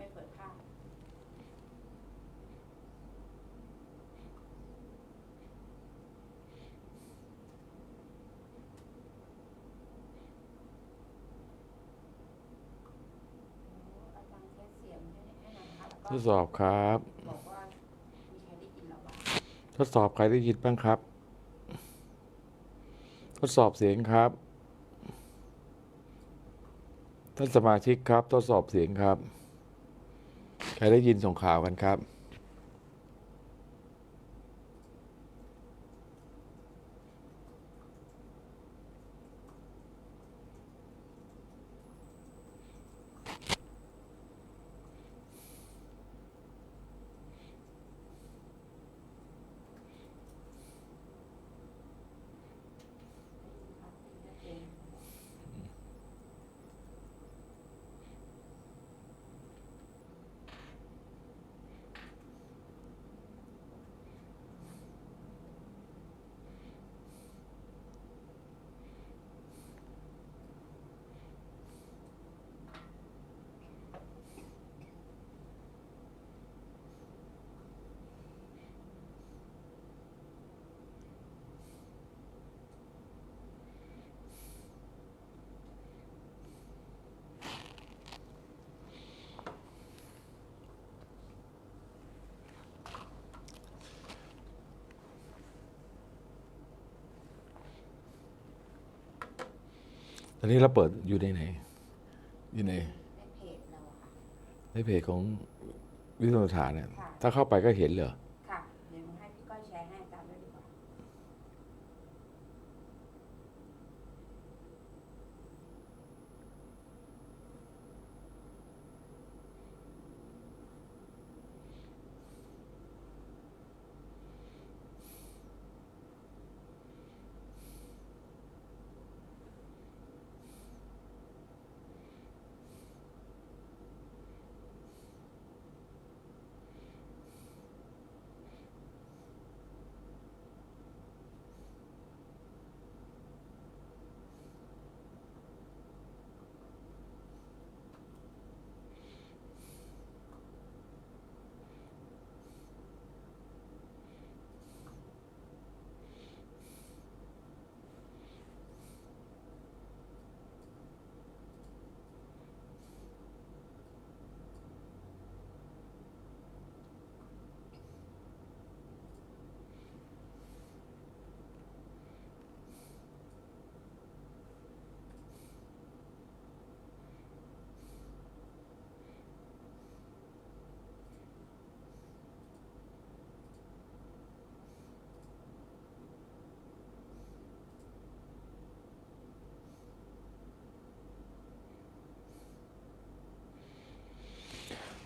ไม่เปิดภาพอาจารย์เทสเสียงให้ให้หน่อยนะคะแล้วทก็ดสอบครับบอกว่ามีใครได้ยินเราบ้างทดสอบใครได้ยินบ้างครับ ทดสอบเสียงครับ ท่านสมาชิกครับ ทดสอบเสียงครับ ใครได้ยินส่งข่าวกันครับ ตอนนี้เราเปิดอยู่ในไหน อยู่ในในเพจเราอะค่ะในเพจของวิทยาฐานเนี่ยค่ะถ้าเข้าไปก็เห็นเหรอ ค่ะ เดี๋ยวให้พี่ก้อยแชร์ให้อาจารย์ด้วยดีกว่า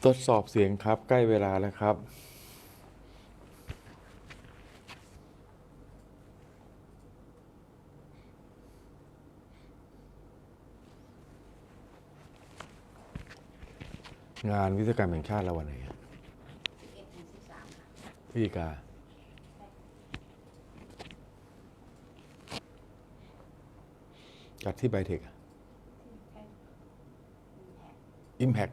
ทดสอบเสียงครับใกล้เวลาแล้วครับ งานวิศวกรรมแห่งชาติเราวันไหนอะ11ถึง13ค่ะพฤศจิกาจัดที่ไบเทคแค่อินแพคอิมแพค อินแพคอินแพค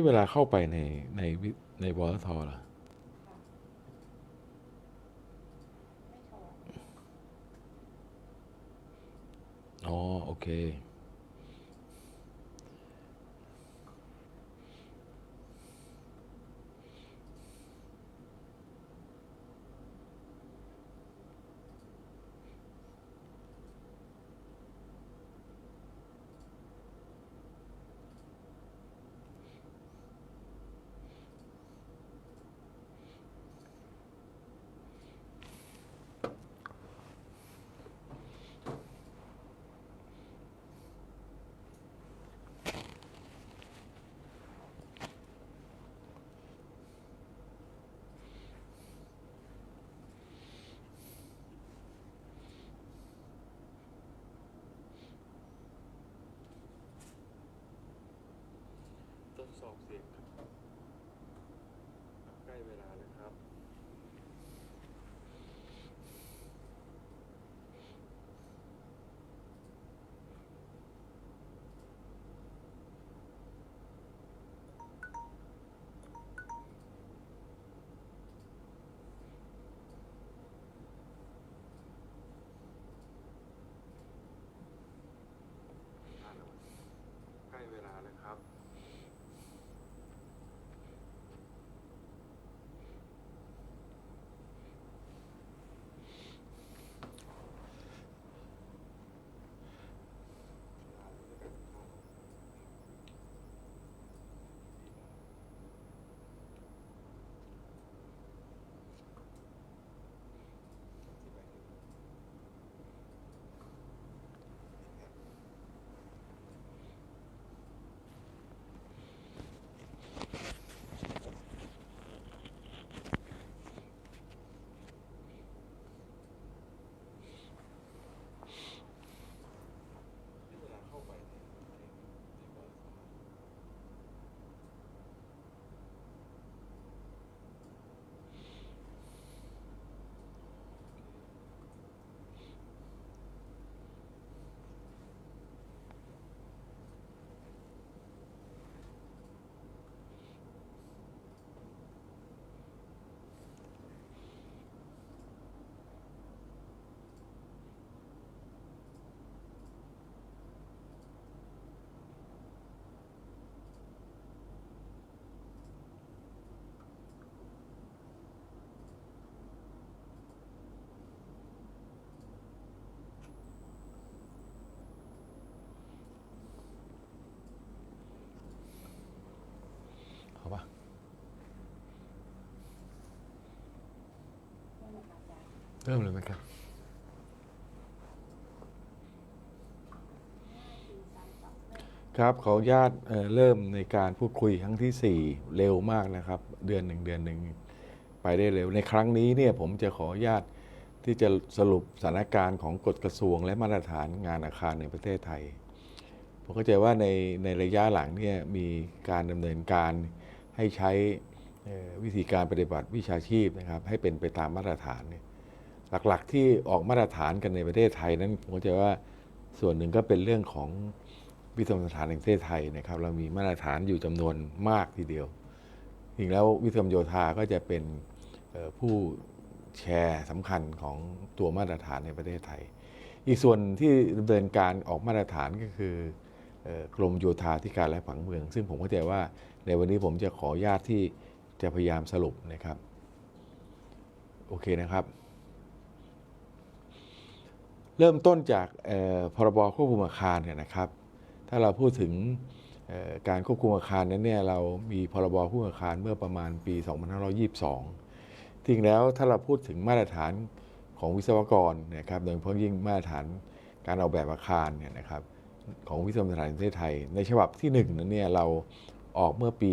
นี่เวลาเข้าไปในในวิในวอลทอเหรอค่ะไม่โทรอ๋อ โอเค ทดสอบเสียงครับ ใกล้เวลา เริ่มเลยไหมครับ ครับขออนุญาตเอ่อเริ่มในการพูดคุยครั้งที่ 4 เร็วมากนะครับ เดือนหนึ่งเดือนหนึ่งไปได้เร็ว ในครั้งนี้เนี่ยผมจะขออนุญาตที่จะสรุปสถานการณ์ของกฎกระทรวง และมาตรฐานงานอาคารในประเทศไทย ผมเข้าใจว่าในในระยะหลังเนี่ยมีการดำเนินการให้ใช้เอ่อวิธีการปฏิบัติวิชาชีพนะครับให้เป็นไปตามมาตรฐานเนี่ย หลักๆ ที่ออกมาตรฐานกันในประเทศไทยนั้นผมเข้าใจว่าส่วนหนึ่งก็เป็นเรื่องของวิศวกรรมสถานแห่งประเทศไทยนะครับ เรามีมาตรฐานอยู่จำนวนมากทีเดียวจริงแล้ววิศวกรรมโยธาก็จะเป็นผู้แชร์สำคัญของตัวมาตรฐานในประเทศไทย อีกส่วนที่ดำเนินการออกมาตรฐานก็คือเอ่อกรมโยธาธิการและผังเมือง ซึ่งผมเข้าใจว่าในวันนี้ผมจะขออนุญาตที่จะพยายามสรุปนะครับ โอเคนะครับ เริ่มต้นจากพรบควบคุมอาคารเนี่ยนะครับ ถ้าเราพูดถึงการควบคุมอาคารนั้นเนี่ยเรามีพรบควบคุมอาคารเมื่อประมาณปี 2522 จริงแล้วถ้าเราพูดถึงมาตรฐานของวิศวกรนะครับโดยเฉพาะยิ่งมาตรฐานการออกแบบอาคารเนี่ยนะครับของวิศวกรรมสถานแห่งประเทศไทย ในฉบับที่ 1 นั้นเนี่ยเราออกเมื่อปี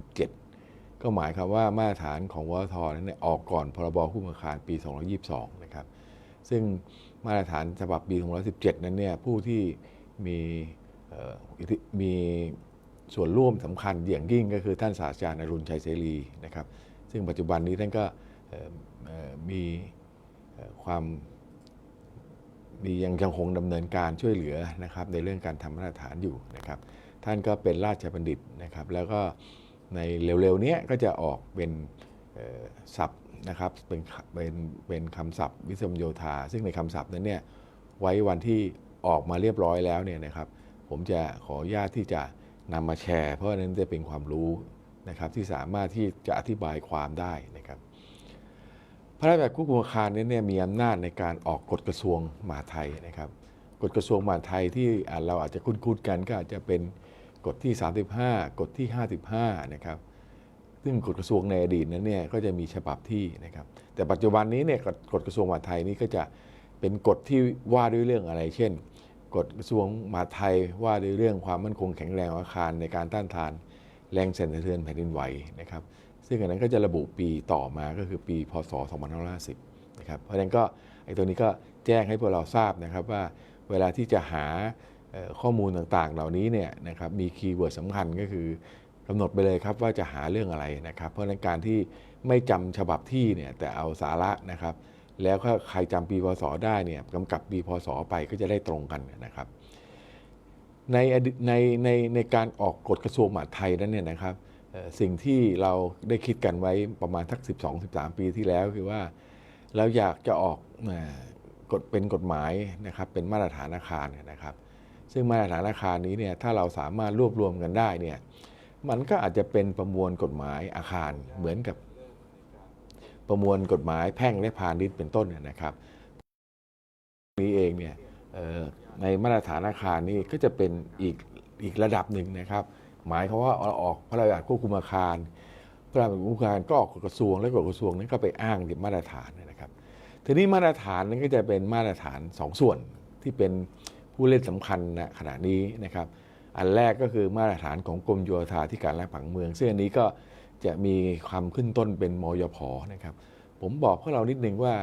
2517 ก็หมายความว่ามาตรฐานของวทนั้นเนี่ยออกก่อนพรบควบคุมอาคารปี2022 นะครับ ซึ่ง มาตรฐานฉบับปี2017 นั้นเนี่ยผู้ที่มีมีส่วนร่วมสำคัญอย่างยิ่งก็คือท่านศาสตราจารย์อรุณชัยเสรีนะครับ ซึ่งปัจจุบันนี้ท่านก็มีความมียังยังคงดำเนินการช่วยเหลือนะครับในเรื่องการทำมาตรฐานอยู่นะครับ ท่านก็เป็นราชบัณฑิตนะครับ แล้วก็ในเร็วๆนี้ก็จะออกเป็นศัพท์ นะครับเป็นเป็นเป็นคำศัพท์วิศวโยธา ซึ่งในคำศัพท์นั้นเนี่ยไว้วันที่ออกมาเรียบร้อยแล้วเนี่ยนะครับ ผมจะขออนุญาตที่จะนำมาแชร์ เพราะนั้นจะเป็นความรู้นะครับที่สามารถที่จะอธิบายความได้นะครับ พระราชบัญญัติควบคุมอาคารนี้เนี่ยมีอำนาจในการออกกฎกระทรวงมหาดไทยนะครับกฎกระทรวงมหาดไทยที่เราอาจจะคุ้นๆกันก็อาจจะเป็นกฎที่ 35 กฎที่ 55 นะครับ ซึ่งกฎกระทรวงในอดีตนั้นเนี่ยก็จะมีฉบับที่นะครับ แต่ปัจจุบันนี้เนี่ยกฎกระทรวงมหาดไทยนี่ก็จะเป็นกฎที่ว่าด้วยเรื่องอะไร เช่น กฎกระทรวงมหาดไทยว่าด้วยเรื่องความมั่นคงแข็งแรงอาคารในการต้านทาน แรงสั่นสะเทือนแผ่นดินไหวนะครับ ซึ่งอันนั้นก็จะระบุปีต่อมาก็คือปี พศ 2550 นะครับ เพราะฉะนั้นก็ไอ้ตัวนี้ก็แจ้งให้พวกเราทราบนะครับว่าเวลาที่จะหาข้อมูลต่างๆ เหล่านี้เนี่ยนะครับมีคีย์เวิร์ดสำคัญก็คือ กำหนดไปเลยครับว่าจะหาเรื่องอะไรนะครับ เพราะฉะนั้นการที่ไม่จำฉบับที่เนี่ยแต่เอาสาระนะครับ แล้วก็ใครจำปีพศได้เนี่ยกำกับปีพศไปก็จะได้ตรงกันนะครับ ในในในในการออกกฎกระทรวงมหาดไทยนั้นเนี่ยนะครับสิ่งที่เราได้คิดกันไว้ประมาณทัก 12-13 ปีที่แล้วคือว่าเราอยากจะออกเอ่อกฎเป็นกฎหมายนะครับเป็นมาตรฐานอาคารนะครับ ซึ่งมาตรฐานอาคารนี้เนี่ยถ้าเราสามารถรวบรวมกันได้เนี่ย มันก็อาจจะเป็นประมวลกฎหมายอาคารเหมือนกับประมวลกฎหมายแพ่งและพาณิชย์เป็นต้นนะครับนี้เองเนี่ยในมาตรฐานอาคารนี้ก็จะเป็นอีกอีกระดับหนึ่งนะครับ หมายความว่าออกพระราชบัญญัติควบคุมอาคาร พระราชบัญญัติควบคุมอาคารก็ออกกฎกระทรวงและกฎกระทรวงนั้นก็ไปอ้างที่มาตรฐานนะครับ ทีนี้มาตรฐานนั้นก็จะเป็นมาตรฐานสองส่วนที่เป็นผู้เล่นสำคัญณขณะนี้นะครับ อันแรกก็คือมาตรฐานของกรมโยธาธิการและผังเมือง ซึ่งอันนี้ก็จะมีความขึ้นต้นเป็นมยพนะครับ ผมบอกพวกเรานิดนึงว่า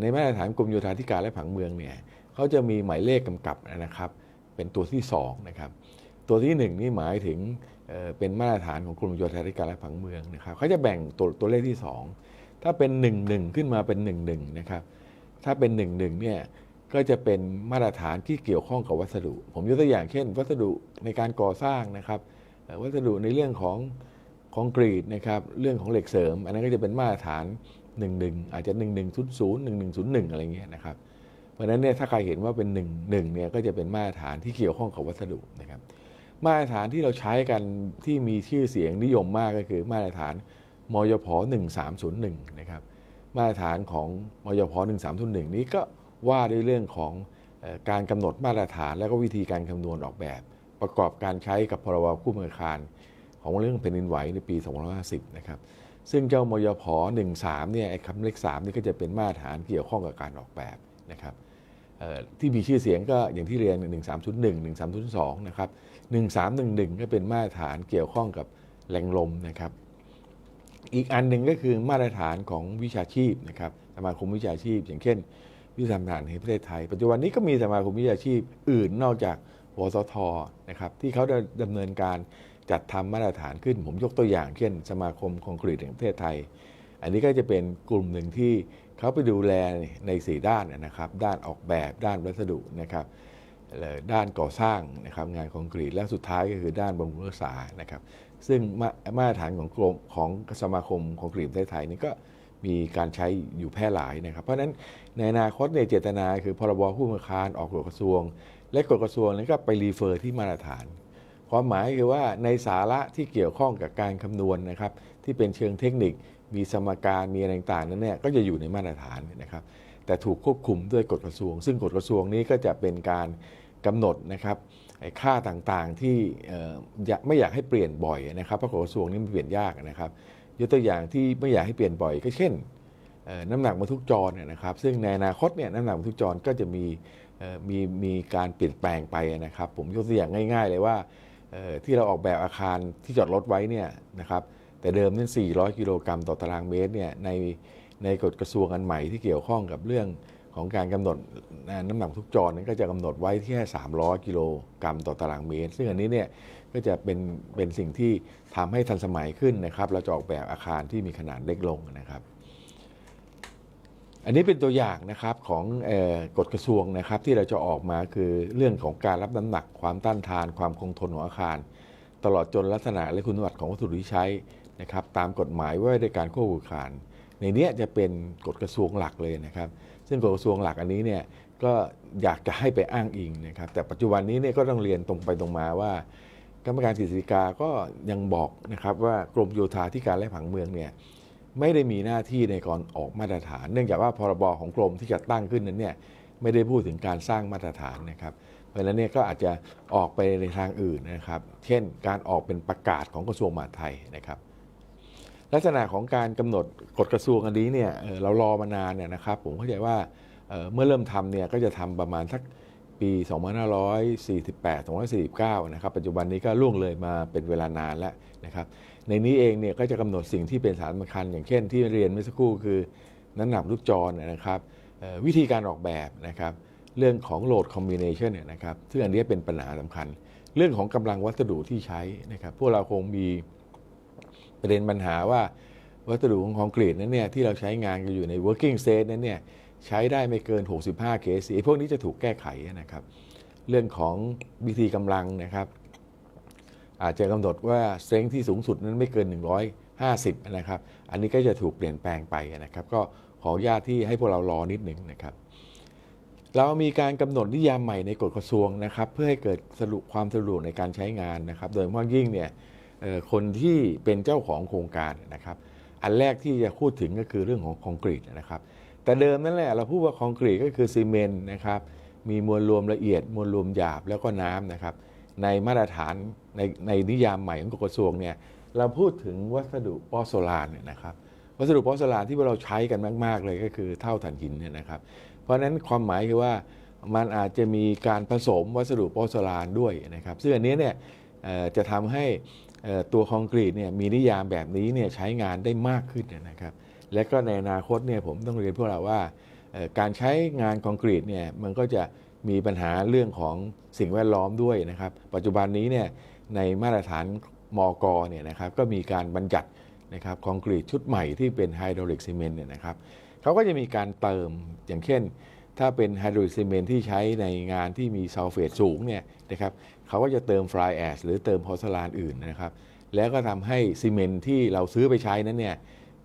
ในมาตรฐานกรมโยธาธิการและผังเมืองเนี่ยเขาจะมีหมายเลขกำกับนะครับ เป็นตัวที่สองนะครับ ตัวที่หนึ่งนี่หมายถึงเอ่อเป็นมาตรฐานของกรมโยธาธิการและผังเมืองนะครับเขาจะแบ่งตัวตัวเลขที่สองถ้าเป็นหนึ่งหนึ่งขึ้นมาเป็นหนึ่งหนึ่งนะครับ ถ้าเป็นหนึ่งหนึ่งเนี่ย ก็จะเป็นมาตรฐานที่เกี่ยวข้องกับวัสดุ ผมยกตัวอย่างเช่น วัสดุในการก่อสร้างนะครับวัสดุในเรื่องของคอนกรีตนะครับเรื่องของเหล็กเสริม อันนั้นก็จะเป็นมาตรฐาน 11 อาจจะ 1100 1101 อะไรเงี้ยนะครับเพราะฉะนั้นเนี่ยถ้าใครเห็นว่าเป็น1 1เนี่ยก็จะเป็นมาตรฐานที่เกี่ยวข้องกับวัสดุนะครับมาตรฐานที่เราใช้กันที่มีชื่อเสียงนิยมมากก็คือมาตรฐานมยพ 1301 นะครับมาตรฐานของมยพ 1301 นี้ก็ ว่าด้วยเรื่องของการกำหนดมาตรฐาน และก็วิธีการคำนวณออกแบบ ประกอบการใช้กับพรบคู่มืออาคารของเรื่องแผ่นดินไหวในปี 2550 นะครับ ซึ่งเจ้ามยพ13 เนี่ยไอ้คำเลข3นี่ก็จะเป็นมาตรฐานเกี่ยวข้องกับการออกแบบนะครับที่มีชื่อเสียงก็อย่างที่เรียน 1301 1302 นะครับ 1311 ก็เป็นมาตรฐานเกี่ยวข้องกับแหล่งลมนะครับ อีกอันหนึ่งก็คือมาตรฐานของวิชาชีพนะครับสมาคมวิชาชีพ อย่างเช่น วิทยาฐานแห่งประเทศไทย ปัจจุบันนี้ก็มีสมาคมวิชาชีพอื่นนอกจากวสทนะครับที่เขาได้ดำเนินการจัดทำมาตรฐานขึ้น ผมยกตัวอย่าง เช่น สมาคมคอนกรีตแห่งประเทศไทย อันนี้ก็จะเป็นกลุ่มหนึ่งที่เขาไปดูแลในสี่ด้านนะครับ ด้านออกแบบด้านวัสดุนะครับด้านก่อสร้างนะครับงานคอนกรีตและสุดท้ายก็คือด้านบำรุงรักษานะครับ ซึ่งมามาตรฐานของกรมของสมาคมคอนกรีตประเทศไทยนี่ก็ มีการใช้อยู่แพร่หลายนะครับ เพราะฉะนั้นในอนาคตเนี่ยเจตนาคือพรบผู้มือคารออกกฎกระทรวง และกฎกระทรวงนั้นก็ไปรีเฟอร์ที่มาตรฐาน ความหมายคือว่าในสาระที่เกี่ยวข้องกับการคำนวณนะครับ ที่เป็นเชิงเทคนิค มีสมการมีอะไรต่างๆนั้นเนี่ยก็จะอยู่ในมาตรฐานนะครับ แต่ถูกควบคุมด้วยกฎกระทรวง ซึ่งกฎกระทรวงนี้ก็จะเป็นการกำหนดนะครับค่าต่างๆที่ไม่อยากให้เปลี่ยนบ่อยนะครับเพราะกฎกระทรวงนี้มันเปลี่ยนยากนะครับ ยกตัวอย่างที่ไม่อยากให้เปลี่ยนบ่อยก็เช่นน้ำหนักบรรทุกจรเนี่ยนะครับ ซึ่งในอนาคตเนี่ยน้ำหนักบรรทุกจรก็จะมีมีมีการเปลี่ยนแปลงไปนะครับ ผมยกตัวอย่างง่าย ๆ เลยว่าที่เราออกแบบอาคารที่จอดรถไว้เนี่ยนะครับแต่เดิมนั้น400 กิโลกรัมต่อตารางเมตรเนี่ยในในกฎกระทรวงอันใหม่ที่เกี่ยวข้องกับเรื่อง ของการกำหนดน้ำหนักทุกจรนั้นก็จะกำหนดไว้ที่แค่ 300 กิโลกรัมต่อตารางเมตร ซึ่งอันนี้เนี่ยก็จะเป็นเป็นสิ่งที่ทำให้ทันสมัยขึ้นนะครับ เราจะออกแบบอาคารที่มีขนาดเล็กลงนะครับ อันนี้เป็นตัวอย่างนะครับของออกฎกระทรวงนะครับที่เราจะออกมาคือเรื่องของการรับน้ำหนักความต้านทาน ความคงทนของอาคาร ตลอดจนลักษณะและคุณสมบัติของวัสดุที่ใช้นะครับ ตามกฎหมายว่าด้วยการควบคุมอาคาร ในเนี้ยจะเป็นกฎกระทรวงหลักเลยนะครับ ซึ่งกระทรวงหลักอันนี้เนี่ยก็อยากจะให้ไปอ้างอิงนะครับแต่ปัจจุบันนี้เนี่ยก็ต้องเรียนตรงไปตรงมาว่า กรรมการกฤษฎีกาก็ยังบอกนะครับว่ากรมโยธาธิการและผังเมืองเนี่ยไม่ได้มีหน้าที่ในการออกมาตรฐาน เนื่องจากว่าพรบของกรมที่จะตั้งขึ้นนั้นเนี่ยไม่ได้พูดถึงการสร้างมาตรฐานนะครับ เพราะฉะนั้นเนี่ยก็อาจจะออกไปในทางอื่นนะครับ เช่น การออกเป็นประกาศของกระทรวงมหาดไทยนะครับ ลักษณะของการกำหนดกฎกระทรวงอันนี้เนี่ยเรารอมานานเนี่ยนะครับผมเข้าใจว่าเอ่อเมื่อเริ่มทำเนี่ยก็จะทำประมาณสักปี 2548 249 นะครับ ปัจจุบันนี้ก็ล่วงเลยมาเป็นเวลานานแล้วนะครับ ในนี้เองเนี่ยก็จะกำหนดสิ่งที่เป็นสารสำคัญ อย่างเช่นที่เรียนเมื่อสักครู่คือน้ำหนักลูกจรนะครับวิธีการออกแบบนะครับ เรื่องของโหลดคอมบิเนชันเนี่ยนะครับซึ่งอันนี้เป็นปัญหาสำคัญ เรื่องของกำลังวัสดุที่ใช้นะครับ พวกเราคงมี ประเด็นปัญหาว่าวัสดุของคอนกรีตนั้นเนี่ยที่เราใช้งานกันอยู่ใน working state นั้นเนี่ยใช้ได้ไม่เกิน 65 kc พวกนี้จะถูกแก้ไขนะครับ เรื่องของวิธีกำลังนะครับ อาจจะกำหนดว่าเซงที่สูงสุดนั้นไม่เกิน 150 นะครับ อันนี้ก็จะถูกเปลี่ยนแปลงไปนะครับ ก็ขออนุญาตที่ให้พวกเรารอนิดหนึ่งนะครับ เรามีการกำหนดนิยามใหม่ในกฎกระทรวงนะครับ เพื่อให้เกิดสรุปความสะดวกในการใช้งานนะครับ โดยเฉพาะยิ่งเนี่ย คนที่เป็นเจ้าของโครงการนะครับ อันแรกที่จะพูดถึงก็คือเรื่องของคอนกรีตนะครับ แต่เดิมนั่นแหละเราพูดว่าคอนกรีตก็คือซีเมนต์นะครับ มีมวลรวมละเอียด มวลรวมหยาบแล้วก็น้ำนะครับ ในมาตรฐานในในนิยามใหม่ของกกระทรวงเนี่ยเราพูดถึงวัสดุปอโซลานเนี่ยนะครับ วัสดุปอโซลานที่เราใช้กันมาก ๆ เลยก็คือเท่าถ่านหินเนี่ยนะครับ เพราะฉะนั้นความหมายคือว่ามันอาจจะมีการผสมวัสดุปอโซลานด้วยนะครับ ซึ่งอันนี้เนี่ยจะทำให้ ตัวคอนกรีตเนี่ยมีนิยามแบบนี้เนี่ยใช้งานได้มากขึ้นนะครับ และก็ในอนาคตเนี่ยผมต้องเรียนพวกเราว่าการใช้งานคอนกรีตเนี่ยมันก็จะมีปัญหาเรื่องของสิ่งแวดล้อมด้วยนะครับ ปัจจุบันนี้เนี่ยในมาตรฐานมกเนี่ยนะครับก็มีการบัญญัตินะครับคอนกรีตชุดใหม่ที่เป็นไฮดรอลิกซีเมนต์เนี่ยนะครับเขาก็จะมีการเติมอย่างเช่น ถ้าเป็นไฮโดรลิกซีเมนที่ใช้ในงานที่มีซัลเฟตสูงเนี่ยนะครับเขาก็จะเติมฟลายแอชหรือเติมพอสลานอื่นนะครับ แล้วก็ทำให้ซีเมนที่เราซื้อไปใช้นั้นเนี่ย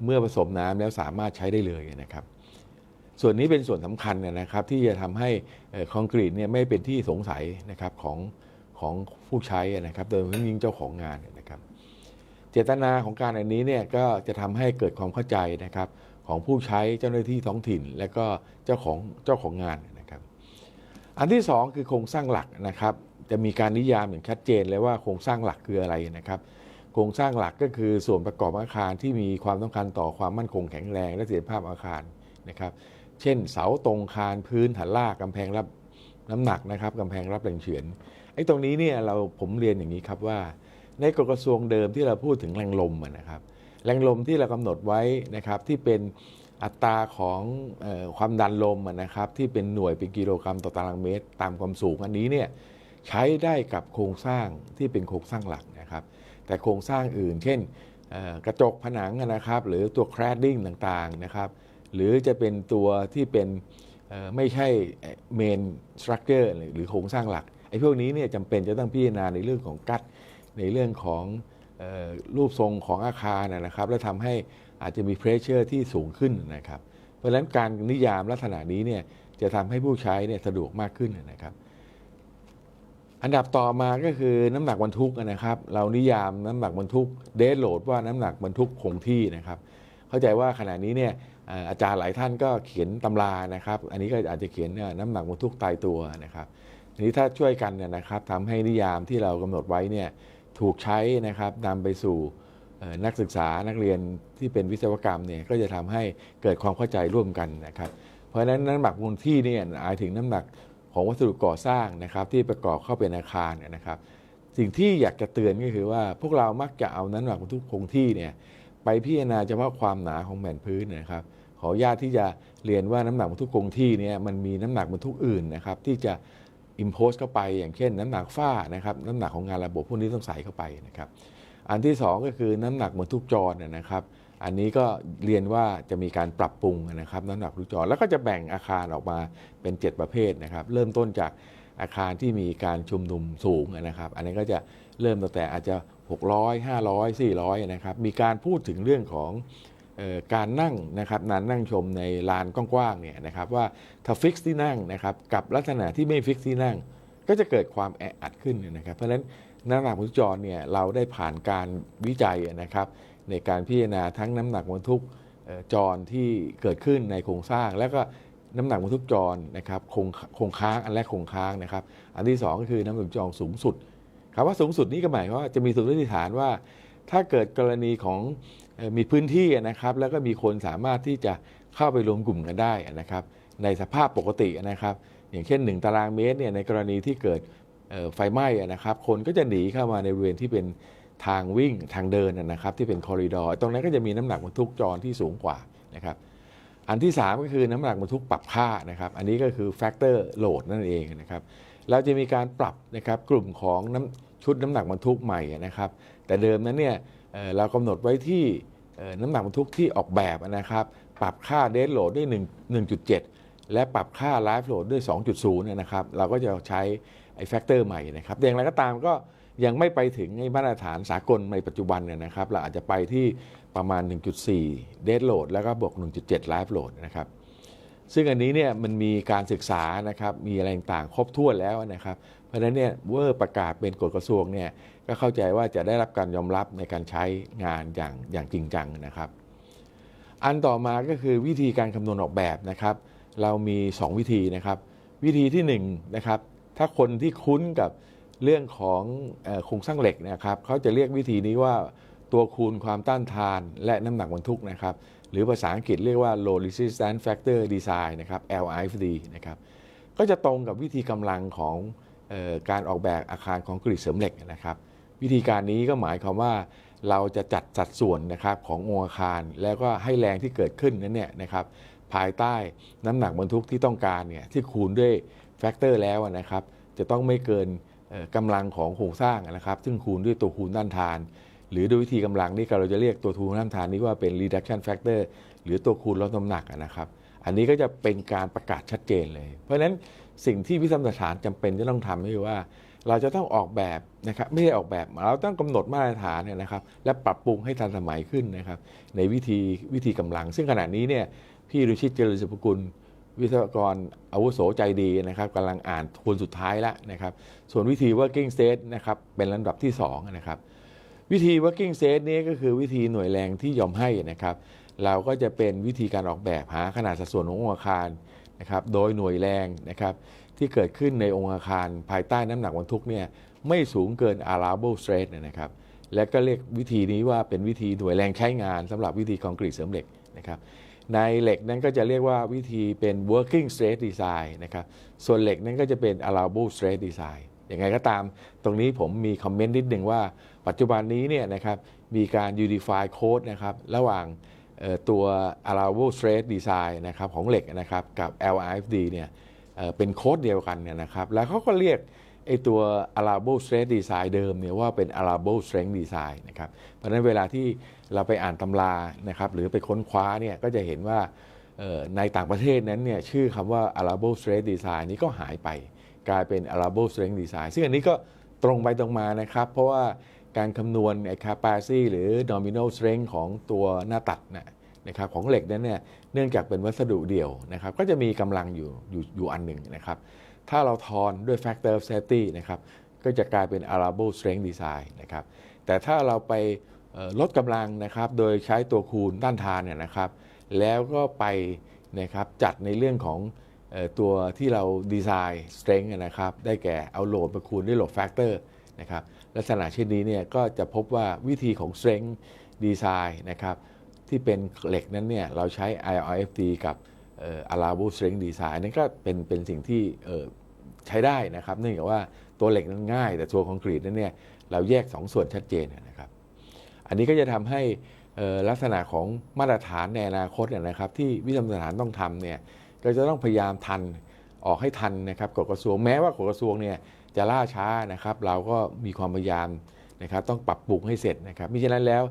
เมื่อผสมน้ำแล้วสามารถใช้ได้เลยนะครับ ส่วนนี้เป็นส่วนสำคัญนะครับ ที่จะทำให้คอนกรีตเนี่ยไม่เป็นที่สงสัยนะครับของของผู้ใช้นะครับ โดยเฉพาะยิ่งเจ้าของงานนะครับ เจตนาของการอันนี้เนี่ยก็จะทำให้เกิดความเข้าใจนะครับ ของผู้ใช้เจ้าหน้าที่ท้องถิ่น และก็เจ้าของเจ้าของงานนะครับ อันที่สองคือโครงสร้างหลักนะครับ จะมีการนิยามอย่างชัดเจนเลยว่าโครงสร้างหลักคืออะไรนะครับ โครงสร้างหลักก็คือส่วนประกอบอาคารที่มีความต้องการต่อความมั่นคงแข็งแรงและเสถียรภาพอาคารนะครับ เช่น เสาตรงคานพื้นฐานรากกำแพงรับน้ำหนักนะครับกำแพงรับแรงเฉือนไอ้ตรงนี้เนี่ยเราผมเรียนอย่างนี้ครับว่า ในกฎกระทรวงเดิมที่เราพูดถึงแรงลมนะครับ แรงลมที่เรากำหนดไว้นะครับที่เป็นอัตราของออความดันลมนะครับที่เป็นหน่วยเป็นกิโลกรัมต่อตารางเมตร ตามความสูงอันนี้เนี่ยใช้ได้กับโครงสร้างที่เป็นโครงสร้างหลักนะครับ แต่โครงสร้างอื่น เช่นกระจกผนังนะครับ หรือตัวแครดดิ้งต่างๆนะครับ หรือจะเป็นตัวที่เป็นไม่ใช่เมนสตรัคเจอร์หรือโครงสร้างหลักไอ้พวกนี้เนี่ยจำเป็นจะต้องพิจารณาในเรื่องของกัดในเรื่องของ รูปทรงของอาคารนะครับ และทำให้อาจจะมีเพรสเชอร์ที่สูงขึ้นนะครับ เพราะฉะนั้นการนิยามลักษณะนี้เนี่ยจะทำให้ผู้ใช้เนี่ยสะดวกมากขึ้นนะครับ อันดับต่อมาก็คือน้ำหนักบรรทุกนะครับ เรานิยามน้ำหนักบรรทุกเดทโหลดว่าน้ำหนักบรรทุกคงที่นะครับ เข้าใจว่าขณะนี้เนี่ยอาจารย์หลายท่านก็เขียนตำรานะครับ อันนี้ก็อาจจะเขียนนี่ยน้ำหนักบรรทุกตายตัวนะครับทีนี้ถ้าช่วยกันเนี่ยนะครับทำให้นิยามที่เรากำหนดไว้เนี่ย ถูกใช้นะครับนำไปสู่นักศึกษานักเรียนที่เป็นวิศวกรรมเนี่ยก็จะทำให้เกิดความเข้าใจร่วมกันนะครับ เพราะฉะนั้นน้ำหนักบนที่เนี่ยหมายถึงน้ำหนักของวัสดุก่อสร้างนะครับที่ประกอบเข้าเป็นอาคารเนี่ยนะครับ สิ่งที่อยากจะเตือนก็คือว่าพวกเรามักจะเอาน้ำหนักบรรทุกคงที่เนี่ยไปพิจารณาเฉพาะความหนาของแผ่นพื้นนะครับขออนุญาตที่จะเรียนว่าน้ำหนักบรรทุกคงที่เนี่ยมันมีน้ำหนักบรรทุกอื่นนะครับที่จะ impose เข้าไป อย่างเช่น น้ำหนักฝ้านะครับน้ำหนักของงานระบบพวกนี้ต้องใส่เข้าไปนะครับอันที่สองก็คือน้ำหนักบรรทุกจรนะนะครับอันนี้ก็เรียนว่าจะมีการปรับปรุงนะครับน้ำหนักทุกจรแล้วก็จะแบ่งอาคารออกมาเป็น 7 ประเภทนะครับเริ่มต้นจากอาคารที่มีการชุมนุมสูงนะครับ อันนี้ก็จะเริ่มตั้งแต่อาจจะ 600 500 400นะครับมีการพูดถึงเรื่องของ การนั่งนะครับนานนั่งชมในลานกว้างๆเนี่ยนะครับว่าถ้าฟิกซ์ที่นั่งนะครับกับลักษณะที่ไม่ฟิกซ์ที่นั่ง ก็จะเกิดความแออัดขึ้นนะครับ เพราะฉะนั้นน้ำหนักบรรทุกจรเนี่ยเราได้ผ่านการวิจัยนะครับ ในการพิจารณาทั้งน้ำหนักบรรทุกจรที่เกิดขึ้นในโครงสร้าง แล้วก็น้ำหนักบรรทุกจรนะครับคงคงค้างอันแรกคงค้างนะครับ อันที่สองก็คือน้ำหนักบรรทุกจรสูงสุดคำว่าสูงสุดนี้ก็หมายความว่าจะมีสมมติฐานว่า ถ้าเกิดกรณีของ มีพื้นที่นะครับแล้วก็มีคนสามารถที่จะเข้าไปรวมกลุ่มกันได้นะครับในสภาพปกตินะครับอย่างเช่น 1 ตารางเมตรเนี่ยในกรณีที่เกิดไฟไหม้นะครับคนก็จะหนีเข้ามาในบริเวณที่เป็นทางวิ่งทางเดินนะครับที่เป็นคอริดอร์ตรงนั้นก็จะมีน้ำหนักบรรทุกจรที่สูงกว่านะครับอันที่ 3 ก็คือน้ำหนักบรรทุกปรับค่านะครับอันนี้ก็คือแฟกเตอร์โหลดนั่นเองนะครับเราจะมีการปรับนะครับกลุ่มของน้ำชุดน้ำหนักบรรทุกใหม่นะครับแต่เดิมนั้นเนี่ย เรากำหนดไว้ที่น้ำหนักบรรทุกที่ออกแบบนะครับปรับค่าเด d โหลดด้วย1 1.7 และปรับค่าไลฟ์โหลดด้วย 2.0เนยนะครับเราก็จะใช้ไอ้แฟกเตอร์ใหม่นะครับอย่างไรก็ตามก็ยังไม่ไปถึงไอ้มาตรฐานสากลในปัจจุบันเนี่ยนะครับ เราอาจจะไปที่ประมาณ 1.4 เด d โหลดแล้วก็บวก 1.7 ไลฟ์โหลดนะครับซึ่งอันนี้เนี่ยมันมีการศึกษานะครับมีอะไรต่างๆครบถ้วนแล้วนะครับ เพราะฉะนั้นเนี่ยเวอร์ประกาศเป็นกฎกระทรวงเนี่ย ก็เข้าใจว่าจะได้รับการยอมรับในการใช้งานอย่างอย่างจริงจังนะครับ อันต่อมาก็คือวิธีการคำนวณออกแบบนะครับ เรามี 2 วิธีนะครับ วิธีที่1นะครับ ถ้าคนที่คุ้นกับเรื่องของโครงสร้างเหล็กนะครับเขาจะเรียกวิธีนี้ว่าตัวคูณความต้านทานและน้ำหนักบรรทุกนะครับ หรือภาษาอังกฤษเรียกว่า low resistance factor design นะครับ LIFD นะครับ ก็จะตรงกับวิธีกำลังของออการออกแบบอาคารคอนกรีตเสริมเหล็กนะครับ วิธีการนี้ก็หมายความว่าเราจะจัดสัดส่วนนะครับขององค์อาคาร แล้วก็ให้แรงที่เกิดขึ้นนั้นเนี่ยนะครับภายใต้น้ำหนักบรรทุกที่ต้องการเนี่ยที่คูณด้วยแฟกเตอร์แล้วนะครับจะต้องไม่เกินกำลังของโครงสร้างนะครับ ซึ่งคูณด้วยตัวคูณต้านทาน หรือโดยวิธีกำลังนี่เราจะเรียกตัวคูณต้านทานนี้ว่าเป็น reduction factor หรือตัวคูณลดน้ำหนักนะครับ อันนี้ก็จะเป็นการประกาศชัดเจนเลย เพราะฉะนั้นสิ่งที่วิสัมสถานจำเป็นจะต้องทำก็คือว่า เราจะต้องออกแบบนะครับไม่ใช่ออกแบบเราต้องกำหนดมาตรฐานเนี่ยนะครับ และปรับปรุงให้ทันสมัยขึ้นนะครับ ในวิธีวิธีกำลัง ซึ่งขณะนี้เนี่ยพี่รุชิตเจริญสุภกุล วิศวกรอาวุโสใจดีนะครับกำลังอ่านทวนสุดท้ายแล้วนะครับ ส่วนวิธี working state นะครับเป็นลำดับที่2นะครับวิธี working state นี้ก็คือวิธีหน่วยแรงที่ยอมให้นะครับเราก็จะเป็นวิธีการออกแบบหาขนาดสัดส่วนขององอาคารนะครับโดยหน่วยแรงนะครับ ที่เกิดขึ้นในองค์อาคารภายใต้น้ำหนักบรรทุกเนี่ยไม่สูงเกิน allowable stress นะครับ และก็เรียกวิธีนี้ว่าเป็นวิธีหน่วยแรงใช้งานสำหรับวิธีคอนกรีตเสริมเหล็กนะครับในเหล็กนั้นก็จะเรียกว่าวิธีเป็น working stress design นะครับส่วนเหล็กนั้นก็จะเป็น allowable stress design อย่างไรก็ตามตรงนี้ผมมีคอมเมนต์นิดหนึ่งว่า ปัจจุบันนี้เนี่ยนะครับมีการ unify code นะครับระหว่างตัว allowable stress design นะครับของเหล็กนะครับกับ LIFD เนี่ย เป็นโค้ดเดียวกันเนี่ยนะครับ แล้วเขาก็เรียกไอตัว allowable stress design เดิมเนี่ยว่าเป็น allowable strength design นะครับ เพราะฉะนั้นเวลาที่เราไปอ่านตำรานะครับหรือไปค้นคว้าเนี่ยก็จะเห็นว่าในต่างประเทศนั้นเนี่ยชื่อคำว่า allowable stress design นี้ก็หายไป กลายเป็น allowable strength design ซึ่งอันนี้ก็ตรงไปตรงมานะครับ เพราะว่าการคำนวณไอ้ capacity หรือ nominal strength ของตัวหน้าตัดนะ นะครับของเหล็กนั้นเนี่ยเนื่องจากเป็นวัสดุเดี่ยวนะครับก็จะมีกำลังอยู่อยู่อยู่อันหนึ่งนะครับถ้าเราทอนด้วย factor of safety นะครับก็จะกลายเป็น allowable strength design นะครับแต่ถ้าเราไปลดกำลังนะครับโดยใช้ตัวคูณด้านทานเนี่ยนะครับแล้วก็ไปนะครับจัดในเรื่องของตัวที่เราดีไซน์ strength นะครับได้แก่เอาโหลดมาคูณด้วยโหลด factor นะครับลักษณะเช่นนี้เนี่ยก็จะพบว่าวิธีของ strength design นะครับ ที่เป็นเหล็กนั้นเนี่ยเราใช้ IRFD กับอ่อ allowable strength design นั่นก็เป็นเป็นสิ่งที่ใช้ได้นะครับ เนื่องจากว่าตัวเหล็กนั้นง่าย แต่ตัวคอนกรีตนั้นเนี่ยเราแยก 2ส่วนชัดเจนนะครับ อันนี้ก็จะทำให้ลักษณะของมาตรฐานในอนาคตนะครับ ที่วิทยาสถานต้องทำเนี่ยก็จะต้องพยายามทันออกให้ทันนะครับกฎกระทรวงแม้ว่ากฎกระทรวงเนี่ยจะล่าช้านะครับ เราก็มีความพยายามนะครับ ต้องปรับปรุงให้เสร็จนะครับมิฉะนั้นแล้ว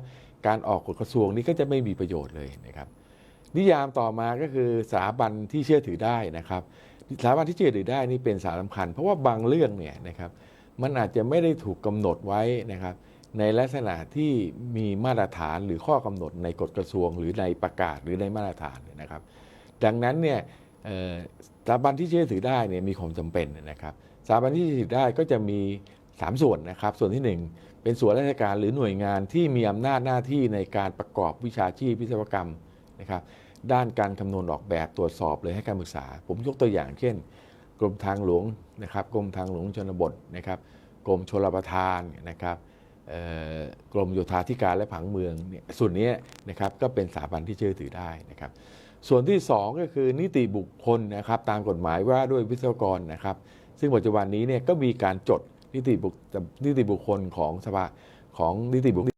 การออกกฎกระทรวงนี้ก็จะไม่มีประโยชน์เลยนะครับ นิยามต่อมาก็คือสถาบันที่เชื่อถือได้นะครับสถาบันที่เชื่อถือได้นี่เป็นสาระสำคัญ เพราะว่าบางเรื่องเนี่ยนะครับมันอาจจะไม่ได้ถูกกำหนดไว้นะครับในลักษณะที่มีมาตรฐานหรือข้อกำหนดในกฎกระทรวง หรือในประกาศหรือในมาตรฐานนะครับ ดังนั้นเนี่ยสถาบันที่เชื่อถือได้เนี่ยมีความจำเป็นนะครับสถาบันที่เชื่อถือได้ก็จะมี 3 ส่วนนะครับ ส่วนที่ 1 เป็นส่วนราชการหรือหน่วยงานที่มีอำนาจหน้าที่ในการประกอบวิชาชีพวิศวกรรมนะครับด้านการคำนวณออกแบบตรวจสอบเลยให้การศึกษา ผมยกตัวอย่าง เช่น กรมทางหลวงนะครับกรมทางหลวงชนบทนะครับกรมชลประทานนะครับกรมโยธาธิการและผังเมืองเนี่ยส่วนนี้นะครับก็เป็นสถาบันที่เชื่อถือได้นะครับ ส่วนที่ 2 ก็คือนิติบุคคลนะครับตามกฎหมายว่าด้วยวิศวกรนะครับ ซึ่งปัจจุบันนี้เนี่ยก็มีการจด นิติบุคนิติบุคคลของสภาของนิติบุคคล